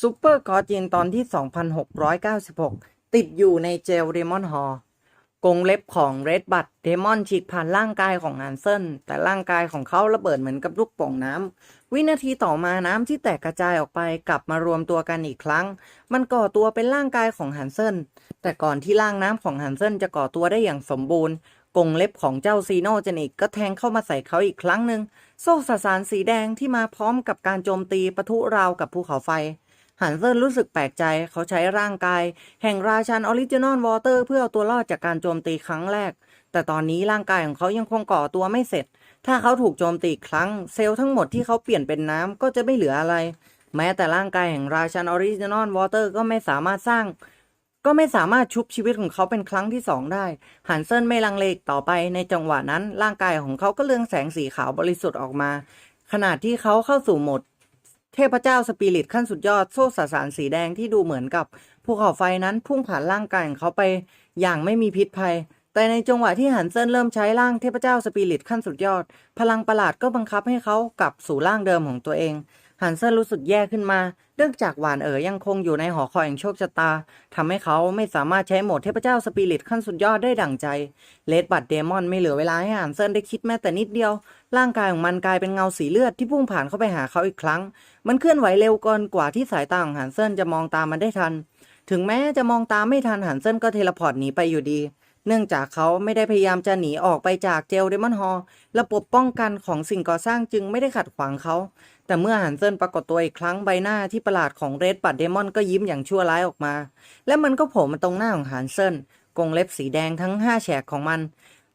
ซูเปอร์กอจินตอนที่ 2696 ติดอยู่ในเจลเดมอนฮอลกงเล็บของเรดบัตเดมอนฉีกผ่านร่างกายของฮันเซนแต่ร่างกายของเขาระเบิดเหมือนกับลูกโป่งน้ำ วินาทีต่อมาน้ำที่แตกกระจายออกไปกลับมารวมตัวกันอีกครั้ง มันก่อตัวเป็นร่างกายของฮันเซนแต่ก่อนที่ร่างน้ำของฮันเซนจะก่อตัวได้อย่างสมบูรณ์กงเล็บของเจ้าซีโนเจนิกก็แทงเข้ามาใส่เขาอีกครั้งหนึ่งโซ่สสารสีแดงที่มาพร้อมกับการโจมตีปะทุราวกับภูเขาไฟ ฮันเซนรู้สึกแปลกใจเขาใช้ร่างกาย แห่งราชันออริจินอลวอเตอร์เพื่อเอาตัวรอดจากการโจมตีครั้งแรก แต่ตอนนี้ร่างกายของเขายังคงก่อตัวไม่เสร็จ ถ้าเขาถูกโจมตีครั้ง เซลล์ทั้งหมดที่เขาเปลี่ยนเป็นน้ำก็จะไม่เหลืออะไร แม้แต่ร่างกายแห่งราชันออริจินอลวอเตอร์ก็ไม่สามารถสร้าง ก็ไม่สามารถชุบชีวิตของเขาเป็นครั้งที่สองได้ฮันเซนไม่ลังเลกต่อไปในจังหวะนั้น ร่างกายของเขาก็เรืองแสงสีขาวบริสุทธิ์ออกมา ขณะที่เขาเข้าสู่โหมด เทพเจ้าสปิริตขั้นสุดยอดโซ่สสารสีแดงที่ดูเหมือนกับภูเขาไฟนั้นพุ่งผ่านร่างกายของเขาไปอย่างไม่มีพิษภัย แต่ในจังหวะที่ฮันเซินเริ่มใช้ร่างเทพเจ้าสปิริตขั้นสุดยอด พลังประหลาดก็บังคับให้เขากลับสู่ร่างเดิมของตัวเอง ฮันเซนรู้สึกแย่ขึ้นมา เนื่องจากหวานเอ๋อยังคงอยู่ในหอคอยแห่งโชคชะตาทำให้เขาไม่สามารถใช้โหมดเทพเจ้าสปิริตขั้นสุดยอดได้ดั่งใจ เลดบัตเดมอนไม่เหลือเวลาให้ฮันเซนได้คิดแม้แต่นิดเดียว ร่างกายของมันกลายเป็นเงาสีเลือดที่พุ่งผ่านเข้าไปหาเขาอีกครั้ง มันเคลื่อนไหวเร็วเกินกว่าที่สายตาของฮันเซนจะมองตามมันได้ทัน ถึงแม้จะมองตามไม่ทันฮันเซนก็เทเลพอร์ตหนีไปอยู่ดี เนื่องจากเขาไม่ได้พยายามจะหนีออกไปจากเจลเดมอนฮอลระบบป้องกันของสิ่งก่อสร้างจึงไม่ได้ขัดขวางเขา แต่เมื่อฮันเซินปรากฏตัวอีกครั้งใบหน้าที่ประหลาดของเรดบัตเดมอนก็ยิ้มอย่างชั่วร้ายออกมา และมันก็โผล่มาตรงหน้าของฮันเซินกรงเล็บสีแดงทั้งห้าแฉกของมัน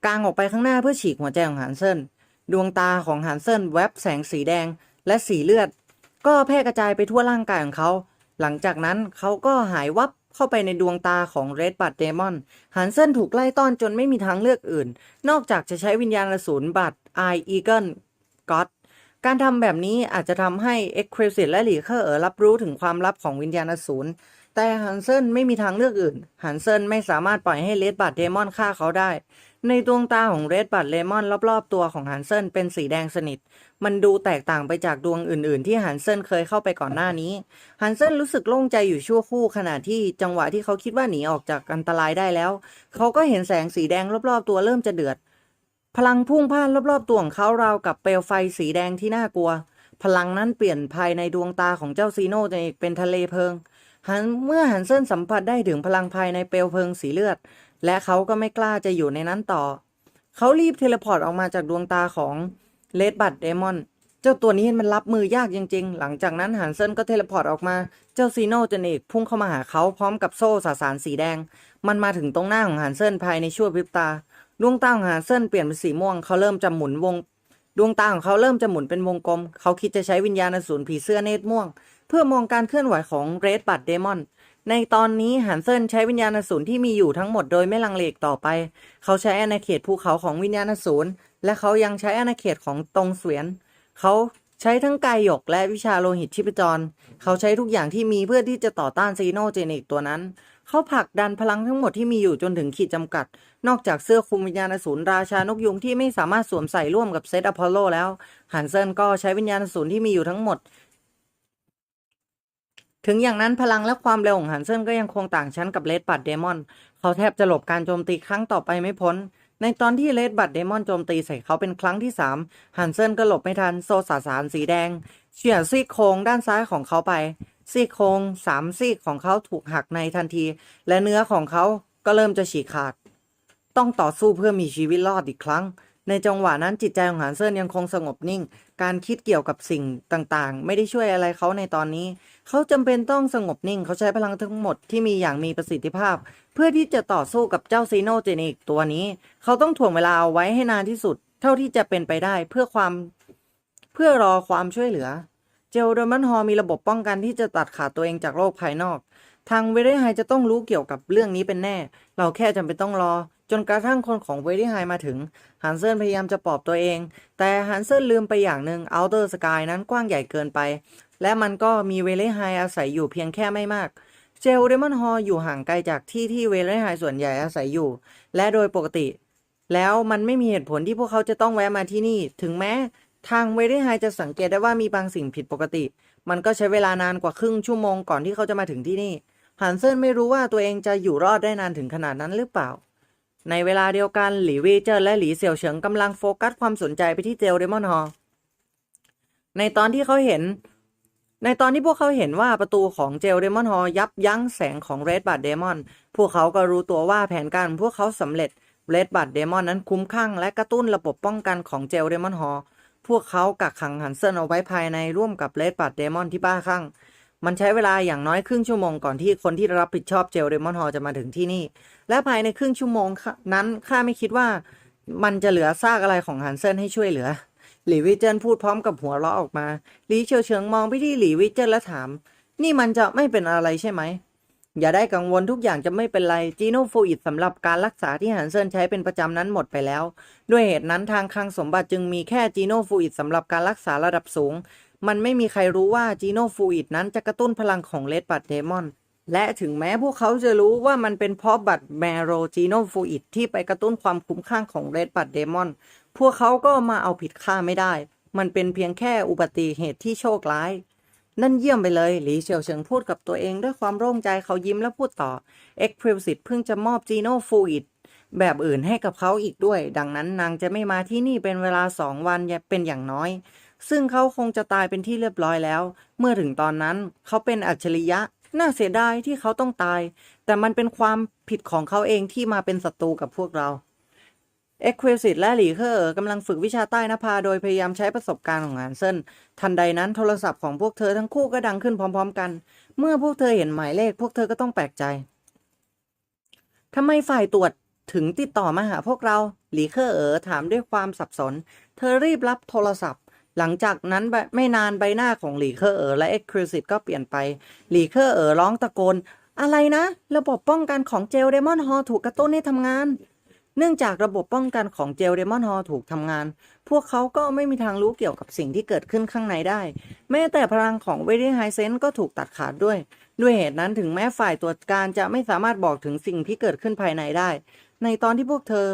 กางออกไปข้างหน้าเพื่อฉีกหัวใจของฮันเซินดวงตาของฮันเซินแวบแสงสีแดงและสีเลือด ก็แพร่กระจายไปทั่วร่างกายของเขา หลังจากนั้นเขาก็หายวับ เข้าไปในดวงตาของเรดบัตเดมอนฮันเซนถูกไล่ต้อนจนไม่มีทางเลือกอื่น นอกจากจะใช้วิญญาณอสูรบัตไออีเกิลก็อดการทำแบบนี้อาจจะทำให้เอ็กคริสิตและหลีเคอร์รับรู้ถึงความลับของวิญญาณอสูรแต่ฮันเซนไม่มีทางเลือกอื่น ฮันเซนไม่สามารถปล่อยให้เรดบัตเดมอนฆ่าเขาได้ ในดวงตาของเรดบัตเลมอนรอบๆตัวของฮันเซนเป็นสีแดงสนิท มันดูแตกต่างไปจากดวงอื่น ๆ ที่ฮันเซนเคยเข้าไปก่อนหน้านี้ ฮันเซนรู้สึกโล่งใจอยู่ชั่วครู่ขณะที่จังหวะที่เขาคิดว่าหนีออกจากอันตรายได้แล้ว เขาก็เห็นแสงสีแดงรอบๆ ตัวเริ่มจะเดือด พลังพุ่งพ่านรอบๆ ตัวของเขาราวกับเปลวไฟสีแดงที่น่ากลัว พลังนั้นเปลี่ยนภายในดวงตาของเจ้าซีโน่จะเป็นทะเลเพลิงฮันเมื่อฮันเซนสัมผัสได้ถึงพลังภายในเปลวเพลิงสีเลือด และเขาก็ไม่กล้าจะอยู่ในนั้นต่อ เขารีบเทเลพอร์ตออกมาจากดวงตาของ เลดบัตเดมอนเจ้าตัวนี้มันรับมือยากจริงๆ หลังจากนั้นฮันเซินก็เทเลพอร์ตออกมา เจ้าซีโน่เจเนกพุ่งเข้ามาหาเขาพร้อมกับโซ่สสารสีแดง มันมาถึงตรงหน้าของฮันเซินภายในชั่วพริบตา ดวงตาของฮันเซินเปลี่ยนเป็นสีม่วง เขาเริ่มจะหมุนวง ดวงตาของเขาเริ่มจะหมุนเป็นวงกลม เขาคิดจะใช้วิญญาณอสูรผีเสื้อเนตรม่วง เพื่อมองการเคลื่อนไหวของเรดบัตเดมอน ในตอนนี้ฮันเซินใช้วิญญาณอสูรที่มีอยู่ทั้งหมดโดยไม่ลังเลต่อไป เขาใช้อาณาเขตภูเขาของวิญญาณอสูรและเขายังใช้อาณาเขตของตรงเสวียน เขาใช้ทั้งกายหยกและวิชาโลหิตชิปจร เขาใช้ทุกอย่างที่มีเพื่อที่จะต่อต้านซีโนเจนิกตัวนั้น เขาผลักดันพลังทั้งหมดที่มีอยู่จนถึงขีดจำกัด นอกจากเสื้อคลุมวิญญาณอสูรราชานกยุงที่ไม่สามารถสวมใส่ร่วมกับเซตอพอลโลแล้วฮันเซินก็ใช้วิญญาณอสูรที่มีอยู่ทั้งหมด ถึงอย่างนั้นพลังและความเร็วของฮันเซนก็ยังคงต่างชั้นกับเลดบัตเดมอน เขาแทบจะหลบการโจมตีครั้งต่อไปไม่พ้น ในตอนที่เลดบัตเดมอนโจมตีใส่เขาเป็นครั้งที่สามฮันเซนก็หลบไม่ทันโซสาสารสีแดง เฉี่ยซี่โครงด้านซ้ายของเขาไป ซี่โครงสามซี่ของเขาถูกหักในทันที และเนื้อของเขาก็เริ่มจะฉีกขาด ต้องต่อสู้เพื่อมีชีวิตรอดอีกครั้ง ในจังหวะนั้นจิตใจของฮันเซินยังคงสงบนิ่ง การคิดเกี่ยวกับสิ่งต่างๆ ไม่ได้ช่วยอะไรเขาในตอนนี้ เขาจำเป็นต้องสงบนิ่ง เขาใช้พลังทั้งหมดที่มีอย่างมีประสิทธิภาพ เพื่อที่จะต่อสู้กับเจ้าซีโนเจนิกตัวนี้ เขาต้องถ่วงเวลาเอาไว้ให้นานที่สุด เท่าที่จะเป็นไปได้เพื่อความเพื่อรอความช่วยเหลือ เจลเดอร์มันฮอมีระบบป้องกันที่จะตัดขาดตัวเองจากโลกภายนอก ทางเวเดไฮจะต้องรู้เกี่ยวกับเรื่องนี้เป็นแน่ เราแค่จำเป็นต้องรอ จนกระทั่งคนของเวเดไฮมาถึงฮันเซนพยายามจะปลอบตัวเอง แต่ฮันเซนลืมไปอย่างหนึ่งอัลเ r อร์สกายนั้นกว้างใหญ่เกินไป และมันก็มีเวเลไฮอาศัยอยู่เพียงแค่ไม่มากเจลเดมอนฮอลอยู่ห่างไกลจากที่ที่เวเลไฮส่วนใหญ่อาศัยอยู่ และโดยปกติ แล้วมันไม่มีเหตุผลที่พวกเขาจะต้องแวะมาที่นี่ ถึงแม้ ทางเวเดไฮจะสังเกตได้ว่ามีบางสิ่งผิดปกติ มันก็ใช้เวลานานกว่าครึ่งชั่วโมงก่อนที่เขาจะมาถึงที่นี่ ฮันเซินไม่รู้ว่าตัวเองจะอยู่รอดได้นานถึงขนาดนั้นหรือเปล่า ในเวลาเดียวกันหลีวีเจอร์และหลีเสี่ยวเฉิงกำลังโฟกัสความสนใจไปที่เจลเดมอนฮอลในตอนที่เขาเห็น ในตอนที่พวกเขาเห็นว่าประตูของเจลเดมอนฮอลยับยั้งแสงของเรดบัตเดมอนพวกเขาก็รู้ตัวว่าแผนการพวกเขาสำเร็จเรดบัตเดมอนนั้นคุ้มข้างและกระตุ้นระบบป้องกันของเจลเดมอนฮอลพวกเขากักขังฮันเซินเอาไว้ภายในร่วมกับเรดบัตเดมอนที่บ้าคลั่ง มันใช้เวลาอย่างน้อยครึ่งชั่วโมงก่อนที่คนที่รับผิดชอบเจลเดมอนฮอลจะมาถึงที่นี่ และภายในครึ่งชั่วโมงนั้นข้าไม่คิดว่ามันจะเหลือซากอะไรของฮันเซนให้ช่วยเหลือ หลีวิเจนพูดพร้อมกับหัวเราะออกมาหลีเฉียวเฉิงมองไปที่หลีวิเจนและถาม นี่มันจะไม่เป็นอะไรใช่ไหม อย่าได้กังวลทุกอย่างจะไม่เป็นไรจีโนฟูอิดสำหรับการรักษาที่ฮันเซนใช้เป็นประจำนั้นหมดไปแล้ว ด้วยเหตุนั้นทางคลังสมบัติจึงมีแค่จีโนฟูอิดสำหรับการรักษาระดับสูง มันไม่มีใครรู้ว่าจีโนฟูอิดนั้นจะกระตุ้นพลังของเลดบัตเดมอน และถึงแม้พวกเขาจะรู้ว่ามันเป็นเพราะบัตแมโรจีโนฟูอิดที่ไปกระตุ้นความคุ้มข้างของเรดบัตเดมอน พวกเขาก็มาเอาผิดข้าไม่ได้ มันเป็นเพียงแค่อุบัติเหตุที่โชคร้าย นั่นเยี่ยมไปเลย หลีเฉียวเฉิงพูดกับตัวเองด้วยความโล่งใจเขายิ้มและพูดต่อเอ็กเพรสิตเพิ่งจะมอบจีโนฟูอิดแบบอื่นให้กับเขาอีกด้วย ดังนั้นนางจะไม่มาที่นี่เป็นเวลาสองวันเป็นอย่างน้อย ซึ่งเขาคงจะตายเป็นที่เรียบร้อยแล้ว เมื่อถึงตอนนั้นเขาเป็นอัจฉริยะ น่าเสียดายที่เขาต้องตาย แต่มันเป็นความผิดของเขาเองที่มาเป็นศัตรูกับพวกเราเอ็กควิสิตและหลีเคอร์กำลังฝึกวิชาใต้นภาโดยพยายามใช้ประสบการณ์ของฮานเซนทันใดนั้นโทรศัพท์ของพวกเธอทั้งคู่ก็ดังขึ้นพร้อม ๆ กัน เมื่อพวกเธอเห็นหมายเลข พวกเธอก็ต้องแปลกใจทำไมฝ่ายตรวจถึงติดต่อมาหาพวกเรา หลีเคอร์เอ๋อถามด้วยความสับสน เธอรีบรับโทรศัพท์ หลังจากนั้นไม่นานใบหน้าของหลีเคอร์เอ๋อและเอ็กควิสิตก็เปลี่ยนไปหลีเคอร์เอ๋อร้องตะโกน อะไรนะ ระบบป้องกันของเจลเดมอนฮอถูกกระตุ้นให้ทำงาน เนื่องจากระบบป้องกันของเจลเดมอนฮอถูกทำงาน พวกเขาก็ไม่มีทางรู้เกี่ยวกับสิ่งที่เกิดขึ้นข้างในได้ แม้แต่พลังของเวดี้ไฮเซนก็ถูกตัดขาดด้วย ด้วยเหตุนั้นถึงแม้ฝ่ายตรวจการจะไม่สามารถบอกถึงสิ่งที่เกิดขึ้นภายในได้ ในตอนที่พวกเธอ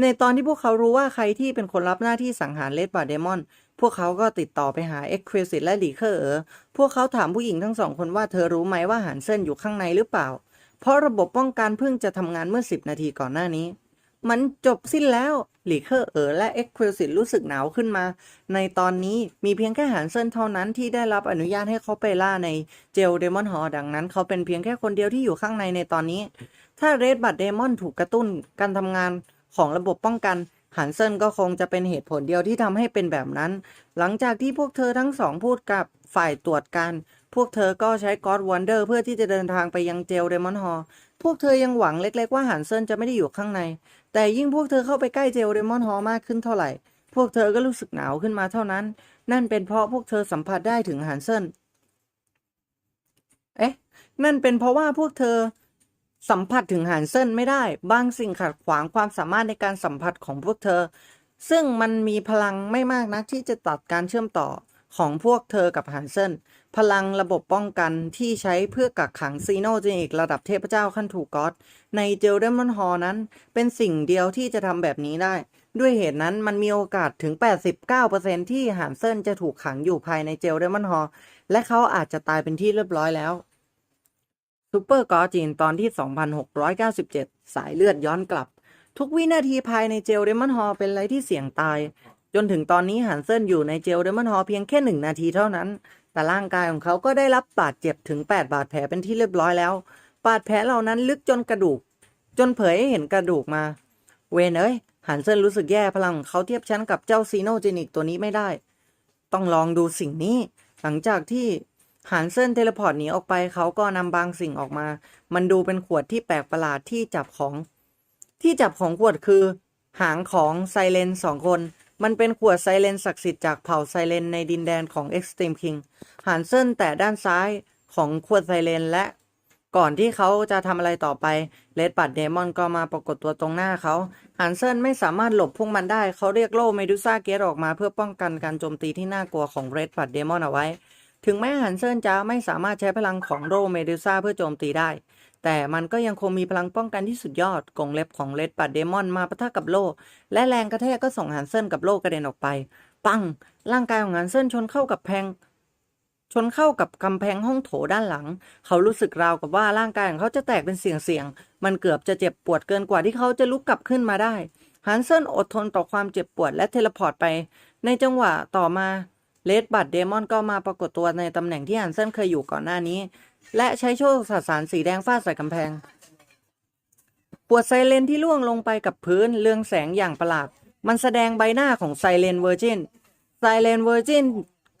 ในตอนที่พวกเขารู้ว่าใครที่เป็นคนรับหน้าที่สังหารเลดบาร์เดมอน พวกเขาก็ติดต่อไปหาเอ็กควิสิตและลีเคอร์เออพวกเขาถามผู้หญิงทั้งสองคนว่าเธอรู้ไหมว่าหันเส้นอยู่ข้างในหรือเปล่า เพราะระบบป้องกันเพิ่งจะทำงานเมื่อ 10 นาทีก่อนหน้านี้ มันจบสิ้นแล้วหลีเคอร์เออและเอ็กควิสิตรู้สึกหนาวขึ้นมา ในตอนนี้มีเพียงแค่หันเส้นเท่านั้นที่ได้รับอนุญาตให้เขาไปล่าในเจลเดมอนฮอดังนั้น เขาเป็นเพียงแค่คนเดียวที่อยู่ข้างในในตอนนี้ ถ้าเรดบัตเดมอนถูกกระตุ้นการทำงาน ของระบบป้องกันหันเซนก็คงจะเป็นเหตุผลเดียวที่ทำให้เป็นแบบนั้น หลังจากที่พวกเธอทั้งสองพูดกับฝ่ายตรวจการ พวกเธอก็ใช้กอดวันเดอร์เพื่อที่จะเดินทางไปยังเจลเดมอนฮอลพวกเธอยังหวังเล็ก ๆ ว่าหันเซนจะไม่ได้อยู่ข้างใน แต่ยิ่งพวกเธอเข้าไปใกล้เจลเดมอนฮอลมากขึ้นเท่าไหร่ พวกเธอก็รู้สึกหนาวขึ้นมาเท่านั้น นั่นเป็นเพราะพวกเธอสัมผัสได้ถึงหันเซนเอ๊ะ นั่นเป็นเพราะว่าพวกเธอ สัมผัสถึงหันเส้นไม่ได้ บางสิ่งขัดขวางความสามารถในการสัมผัสของพวกเธอ ซึ่งมันมีพลังไม่มากนักที่จะตัดการเชื่อมต่อของพวกเธอกับหันเซนพลังระบบป้องกันที่ใช้เพื่อกักขังซีโนเจนิกระดับเทพเจ้าขั้นถูกกอสในเจลเดมอนฮอนั้น เป็นสิ่งเดียวที่จะทำแบบนี้ได้ ด้วยเหตุนั้นมันมีโอกาสถึง 89%ที่หันเซนจะถูกขังอยู่ภายในเจลเดมอนฮอและเขาอาจจะตายเป็นที่เรียบร้อยแล้ว ซูเปอร์กอจีนตอนที่ 2697 สายเลือดย้อนกลับ ทุกวินาทีภายในเจลเดมอนฮอลเป็นอะไรที่เสี่ยงตาย จนถึงตอนนี้หันเซินอยู่ในเจลเดมอนฮอลเพียงแค่หนึ่งนาทีเท่านั้น แต่ร่างกายของเขาก็ได้รับบาดเจ็บถึง 8 บาดแผลเป็นที่เรียบร้อยแล้ว บาดแผลเหล่านั้นลึกจนกระดูก จนเผยให้เห็นกระดูกมา เวนเอ้ยหันเซินรู้สึกแย่พลังของเขาเทียบชั้นกับเจ้าซีโนเจนิกตัวนี้ไม่ได้ ต้องลองดูสิ่งนี้ หลังจากที่ หันเส้นเทเลพอร์ตหนีออกไปเขาก็นำบางสิ่งออกมา มันดูเป็นขวดที่แปลกประหลาดที่จับของ ที่จับของขวดคือ หางของไซเลนสองคน มันเป็นขวดไซเลนศักดิ์สิทธิ์จากเผ่าไซเลนในดินแดนของ Extreme King หันเส้นแต่ด้านซ้ายของขวดไซเลนและก่อนที่เขาจะทำอะไรต่อไปเลดบัตเดมอนก็มาปรากฏตัวตรงหน้าเขาฮันเซนไม่สามารถหลบพวกมันได้ เขาเรียกโล่เมดูซ่าเกตออกมาเพื่อป้องกันการโจมตีที่น่ากลัวของเรดบัตเดมอนเอาไว้ ถึงแม้ฮันเซินจะไม่สามารถใช้พลังของโรเมดูซ่าเพื่อโจมตีได้ แต่มันก็ยังคงมีพลังป้องกันที่สุดยอด กงเล็บของเลดปัดเดมอนมาปะทะกับโล และแรงกระแทกก็ส่งฮันเซินกับโลกระเด็นออกไป ปัง ร่างกายของฮันเซินชนเข้ากับแพงชนเข้ากับกำแพงห้องโถด้านหลัง เขารู้สึกราวกับว่าร่างกายของเขาจะแตกเป็นเสียงๆ มันเกือบจะเจ็บปวดเกินกว่าที่เขาจะลุกกลับขึ้นมาได้ ฮันเซินอดทนต่อความเจ็บปวดและเทเลพอร์ตไป ในจังหวะต่อมา เลดบัตเดมอนก็มาปรากฏตัวในตำแหน่งที่ฮันเซนเคยอยู่ก่อนหน้านี้ และใช้โชคสสารสีแดงฟาดใส่กำแพง ปวดไซเรนที่ล่วงลงไปกับพื้นเรืองแสงอย่างประหลาด มันแสดงใบหน้าของไซเรนเวอร์จินไซเรนเวอร์จิน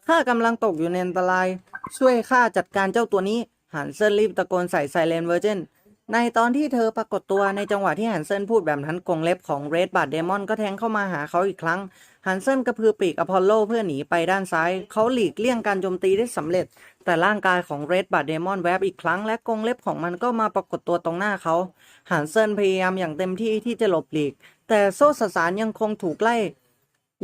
ข้ากำลังตกอยู่ในอันตราย ช่วยข้าจัดการเจ้าตัวนี้ฮันเซนรีบตะโกนใส่ไซเรนเวอร์จิน ในตอนที่เธอปรากฏตัวในจังหวะที่ฮันเซนพูดแบบนั้นกงเล็บของเรดบัตเดมอนก็แทงเข้ามาหาเขาอีกครั้งฮันเซนกระพือปีกอพอลโลเพื่อหนีไปด้านซ้าย เขาหลีกเลี่ยงการโจมตีได้สำเร็จ แต่ร่างกายของเรดบัตเดมอนแวบอีกครั้ง และกงเล็บของมันก็มาปรากฏตัวตรงหน้าเขาฮันเซนพยายามอย่างเต็มที่ที่จะหลบหลีก แต่โซ่สสารยังคงถูกไล่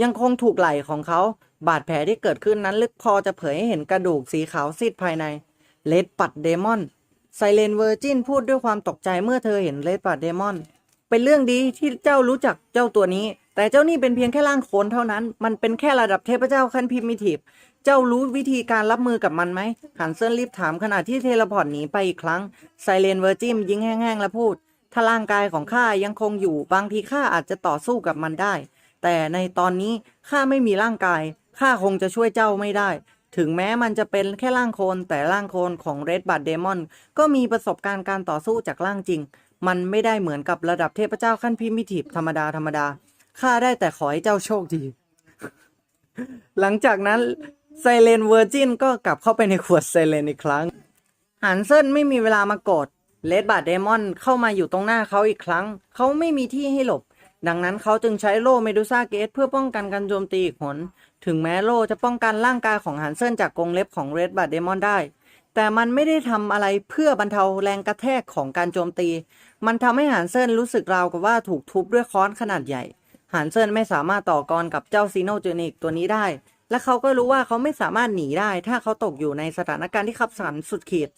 ยังคงถูกไหล่ของเขา บาดแผลที่เกิดขึ้นนั้นลึกพอจะเผยให้เห็นกระดูกสีขาวซีดภายในเลดปัดเดมอน ไซเลนเวอร์จินพูดด้วยความตกใจเมื่อเธอเห็นเลดปัดเดมอน เป็นเรื่องดีที่เจ้ารู้จักเจ้าตัวนี้ แต่เจ้านี่เป็นเพียงแค่ร่างโคลนเท่านั้น มันเป็นแค่ระดับเทพเจ้าขั้นพิมิทีฟเจ้ารู้วิธีการรับมือกับมันไหมฮันเซินรีบถามขณะที่เทเลพอร์ตหนีไปอีกครั้ง ไซเลนเวอร์จินยิ้งแห้งๆและพูด ถ้าร่างกายของข้ายังคงอยู่ บางทีข้าอาจจะต่อสู้กับมันได้ แต่ในตอนนี้ข้าไม่มีร่างกาย ข้าคงจะช่วยเจ้าไม่ได้ ถึงแม้มันจะเป็นแค่ร่างโคลนแต่ร่างโคลนของเรดบัตเดมอนก็มีประสบการณ์การต่อสู้จากร่างจริง มันไม่ได้เหมือนกับระดับเทพเจ้าขั้นพิมิทีฟธรรมดาธรรมดาข้าได้แต่ขอให้เจ้าโชคดี หลังจากนั้นไซเลนเวอร์จินก็กลับเข้าไปในขวดไซเลนอีกครั้งฮันเซนไม่มีเวลามากดเลดบาดเดมอนเข้ามาอยู่ตรงหน้าเขาอีกครั้ง เขาไม่มีที่ให้หลบ ดังนั้นเขาจึงใช้โล่เมดูซ่าเกตเพื่อป้องกันการโจมตีอีกหน ถึงแม้โลจะป้องกันร่างกายของฮันเซินจากกรงเล็บของเรดบาดเดมอนได้ แต่มันไม่ได้ทำอะไรเพื่อบรรเทาแรงกระแทกของการโจมตี มันทำให้ฮันเซินรู้สึกราวกับว่าถูกทุบด้วยค้อนขนาดใหญ่ฮันเซินไม่สามารถต่อกรกับเจ้าซีโนเจนิกตัวนี้ได้ และเขาก็รู้ว่าเขาไม่สามารถหนีได้ ถ้าเขาตกอยู่ในสถานการณ์ที่ขับสันสุดขีด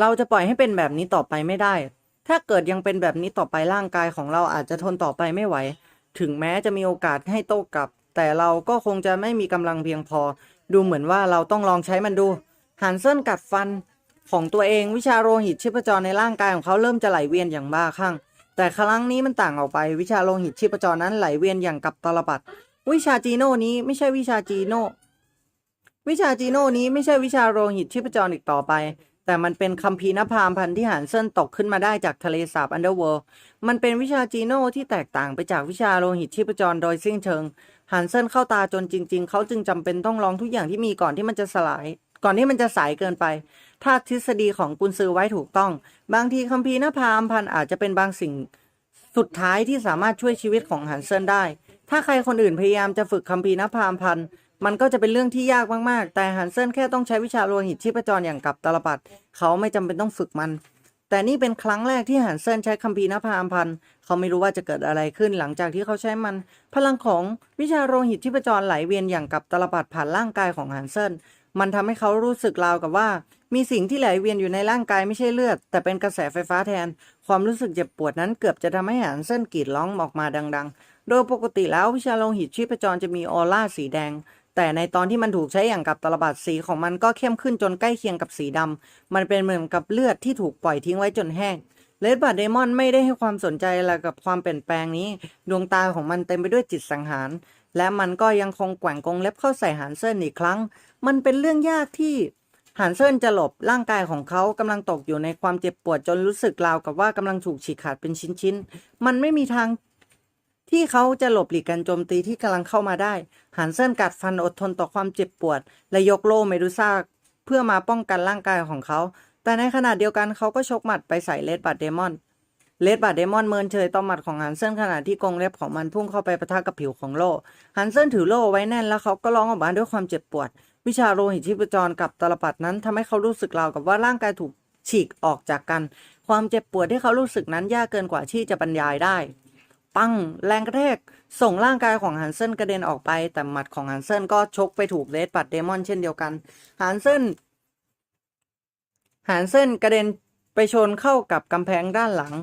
เราจะปล่อยให้เป็นแบบนี้ต่อไปไม่ได้ ถ้าเกิดยังเป็นแบบนี้ต่อไปร่างกายของเราอาจจะทนต่อไปไม่ไหว ถึงแม้จะมีโอกาสให้โต้กลับ แต่เราก็คงจะไม่มีกำลังเพียงพอ ดูเหมือนว่าเราต้องลองใช้มันดูฮันเซนกัดฟันของตัวเองวิชาโลหิตชีพจรในร่างกายของเขาเริ่มจะไหลเวียนอย่างบ้าคลั่งแต่ครั้งนี้มันต่างออกไปวิชาโลหิตชีพจรนั้นไหลเวียนอย่างกับตลปัดวิชาจีโน่นี้ไม่ใช่วิชาจีโน่วิชาจีโน่นี้ไม่ใช่วิชาโลหิตชีพจรอีกต่อไป แต่มันเป็นคัมภีร์นภามพันธ์ที่หันเส้นตกขึ้นมาได้จากทะเลสาบอันเดอร์เวิลด์มันเป็นวิชาจีโน่ที่แตกต่างไปจากวิชาโลหิตชีพจรโดยสิ้นเชิง หันเส้นเข้าตาจนจริง ๆ เขาจึงจำเป็นต้องลองทุกอย่างที่มีก่อนที่มันจะสลาย ก่อนที่มันจะสายเกินไป ถ้าทฤษฎีของกุนซือไว้ถูกต้อง บางทีคัมภีร์นภามพันธ์อาจจะเป็นบางสิ่งสุดท้ายที่สามารถช่วยชีวิตของฮันเซนได้ ถ้าใครคนอื่นพยายามจะฝึกคัมภีร์นภามพันธ์ มันก็จะเป็นเรื่องที่ยากมาก ๆ แต่ฮันเซนแค่ต้องใช้วิชาโลหิตชีพจรอย่างกับตลปัดเขาไม่จำเป็นต้องฝึกมัน แต่นี่เป็นครั้งแรกที่ฮันเซนใช้คัมภีร์นภามพันธ์เขาไม่รู้ว่าจะเกิดอะไรขึ้นหลังจากที่เขาใช้มัน พลังของวิชาโลหิตชีพจรไหลเวียนอย่างกับตลปัดผ่านร่างกายของฮันเซนมันทำให้เขารู้สึกราวกับว่า มีสิ่งที่ไหลเวียนอยู่ในร่างกายไม่ใช่เลือด แต่เป็นกระแสไฟฟ้าแทน ความรู้สึกเจ็บปวดนั้นเกือบจะทำให้หันเส้นกรีดร้องออกมาดัง ๆ โดยปกติแล้ววิชาโลหิตชีพจรจะมีออร่าสีแดง แต่ในตอนที่มันถูกใช้อย่างกับตลบัดสีของมันก็เข้มขึ้นจนใกล้เคียงกับสีดำมันเป็นเหมือนกับเลือดที่ถูกปล่อยทิ้งไว้จนแห้งเลดบัตเดมอนไม่ได้ให้ความสนใจอะไรกับความเปลี่ยนแปลงนี้ ดวงตาของมันเต็มไปด้วยจิตสังหาร และมันก็ยังคงแกว่งกงเล็บเข้าใส่หันเซินอีกครั้ง มันเป็นเรื่องยากที่หันเซินจะหลบร่างกายของเขากำลังตกอยู่ในความเจ็บปวดจนรู้สึกราวกับว่ากำลังถูกฉีกขาดเป็นชิ้นๆ มันไม่มีทาง ที่เขาจะหลบหลีกการโจมตีที่กำลังเข้ามาได้ หันเซินกัดฟันอดทนต่อความเจ็บปวด และยกโล่เมดูซ่าเพื่อมาป้องกันร่างกายของเขา แต่ในขณะเดียวกันเขาก็ชกหมัดไปใส่เลดบัตเดมอน เลดบัตเดมอนเมินเฉยต่อหมัดของฮันเซนขณะที่กรงเล็บของมันพุ่งเข้าไปปะทะกับผิวของโล่ฮันเซนถือโล่ไว้แน่นแล้วเขาก็ร้องออกมาด้วยความเจ็บปวด วิชาโลหิตชีพจรกับตลปัดนั้นทำให้เขารู้สึกราวกับว่าร่างกายถูกฉีกออกจากกัน ความเจ็บปวดที่เขารู้สึกนั้นยากเกินกว่าที่จะบรรยายได้ ปังแรงกระแทกส่งร่างกายของฮันเซนกระเด็นออกไป แต่หมัดของฮันเซนก็ชกไปถูกเลดบัตเดมอนเช่นเดียวกันฮันเซนฮันเซนกระเด็นไปชนเข้ากับกำแพงด้านหลัง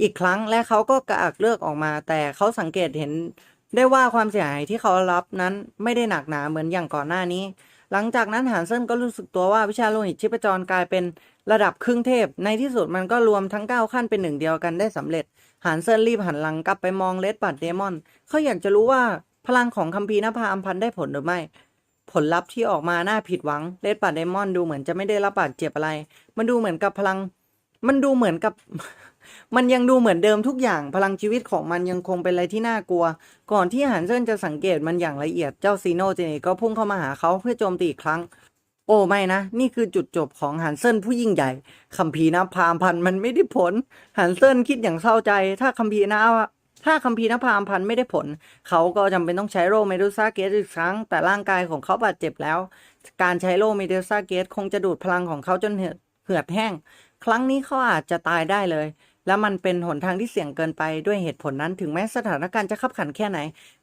อีกครั้งและเขาก็กระอักเลือกออกมา แต่เขาสังเกตเห็นได้ว่าความเสียหายที่เขารับนั้นไม่ได้หนักหนาเหมือนอย่างก่อนหน้านี้ หลังจากนั้นฮันเซนก็รู้สึกตัวว่าวิชาโลหิตชีพจรกลายเป็นระดับครึ่งเทพ ในที่สุดมันก็รวมทั้ง 9 ขั้นเป็นหนึ่งเดียวกันได้สำเร็จ ฮันเซนรีบหันหลังกลับไปมองเลดบัตเดมอน เขาอยากจะรู้ว่าพลังของคัมภีร์นภาอัมพันธ์ได้ผลหรือไม่ ผลลัพธ์ที่ออกมาน่าผิดหวังเลดบัตเดมอนดูเหมือนจะไม่ได้รับบาดเจ็บอะไร มันดูเหมือนกับพลัง มันดูเหมือนกับ มันยังดูเหมือนเดิมทุกอย่าง พลังชีวิตของมันยังคงเป็นอะไรที่น่ากลัว ก่อนที่ฮันเซนจะสังเกตมันอย่างละเอียดเจ้าซีโนเจเนก็พุ่งเข้ามาหาเขาเพื่อโจมตีอีกครั้ง อ้ไม่นะ นี่คือจุดจบของฮันเซนผู้ยิ่งใหญ่คัมภีร์นภามพันมันไม่ได้ผลฮันเซนคิดอย่างเศร้าใจ ถ้าคัมภีร์นถ้าคัมภีร์นภามพันไม่ได้ผล เขาก็จำเป็นต้องใช้โรเมดูซ่าเกตอีกครั้ง แต่ร่างกายของเขาบาดเจ็บแล้ว การใช้โรเมดูซ่าเกตคงจะดูดพลังของเขาจนเหือดแห้ง ครั้งนี้เขาอาจจะตายได้เลยและมันเป็นหนทางที่เสี่ยงเกินไปด้วยเหตุผลนั้นถึงแม้สถานการณ์จะขับขันแค่ไหน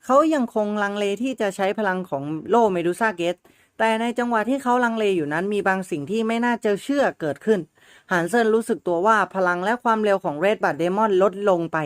เขายังคงลังเลที่จะใช้พลังของโลเมดูซ่าเกต แต่ในจังหวะที่เขาลังเลอยู่นั้นมีบางสิ่งที่ไม่น่าจะเชื่อเกิดขึ้นฮันเซนรู้สึกตัวว่าพลังและความเร็วของเรดบัตเดมอนลดลงไป